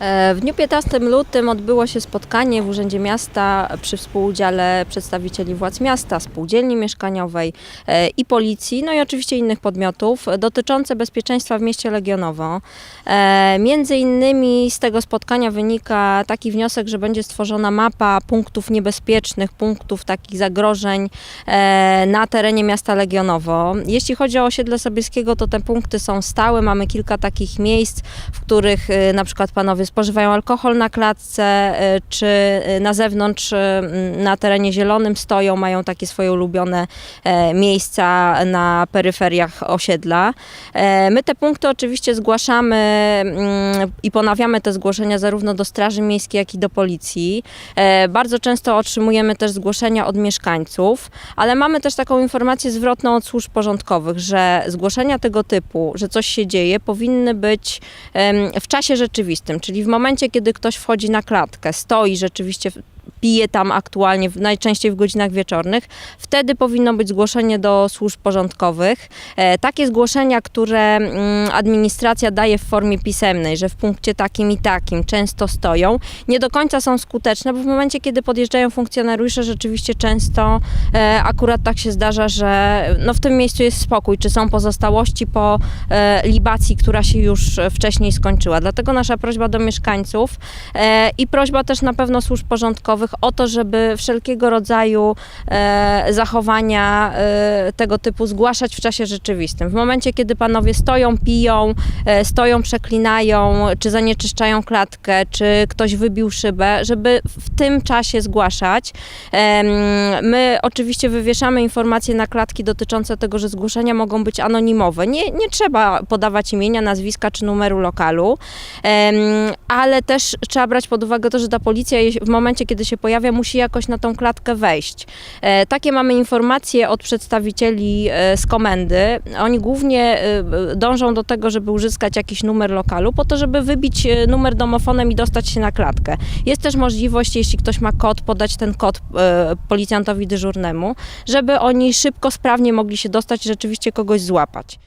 E, W dniu 15 lutym odbyło się spotkanie w Urzędzie Miasta przy współudziale przedstawicieli władz miasta, spółdzielni mieszkaniowej e, i policji, no i oczywiście innych podmiotów dotyczące bezpieczeństwa w mieście Legionowo. E, Między innymi z tego spotkania wynika taki wniosek, że będzie stworzona mapa punktów niebezpiecznych, punktów takich zagrożeń na terenie miasta Legionowo. Jeśli chodzi o osiedle Sobieskiego, to te punkty są stałe. Mamy kilka takich miejsc, w których na przykład panowie spożywają alkohol na klatce, e, czy e, na zewnątrz m, na terenie zielonym stoją, mają takie swoje ulubione e, miejsca na peryferiach osiedla. E, My te punkty oczywiście zgłaszamy mm, i ponawiamy te zgłoszenia zarówno do Straży Miejskiej, jak i do policji. E, Bardzo często otrzymujemy też zgłoszenia od mieszkańców, ale mamy też taką informację zwrotną od służb porządkowych, że zgłoszenia tego typu, że coś się dzieje, powinny być w czasie rzeczywistym, czyli w momencie, kiedy ktoś wchodzi na klatkę, stoi rzeczywiście pije tam aktualnie, najczęściej w godzinach wieczornych, wtedy powinno być zgłoszenie do służb porządkowych. E, takie zgłoszenia, które mm, administracja daje w formie pisemnej, że w punkcie takim i takim często stoją, nie do końca są skuteczne, bo w momencie, kiedy podjeżdżają funkcjonariusze, rzeczywiście często e, akurat tak się zdarza, że no, w tym miejscu jest spokój, czy są pozostałości po e, libacji, która się już wcześniej skończyła. Dlatego nasza prośba do mieszkańców i prośba też na pewno służb porządkowych o to, żeby wszelkiego rodzaju e, zachowania e, tego typu zgłaszać w czasie rzeczywistym. W momencie, kiedy panowie stoją, piją, e, stoją, przeklinają, czy zanieczyszczają klatkę, czy ktoś wybił szybę, żeby w tym czasie zgłaszać. Em, My oczywiście wywieszamy informacje na klatki dotyczące tego, że zgłoszenia mogą być anonimowe. Nie, nie trzeba podawać imienia, nazwiska czy numeru lokalu, em, ale też trzeba brać pod uwagę to, że ta policja w momencie, kiedy się pojawia, musi jakoś na tą klatkę wejść. E, Takie mamy informacje od przedstawicieli e, z komendy. Oni głównie e, dążą do tego, żeby uzyskać jakiś numer lokalu, po to, żeby wybić numer domofonem i dostać się na klatkę. Jest też możliwość, jeśli ktoś ma kod, podać ten kod policjantowi dyżurnemu, żeby oni szybko, sprawnie mogli się dostać i rzeczywiście kogoś złapać.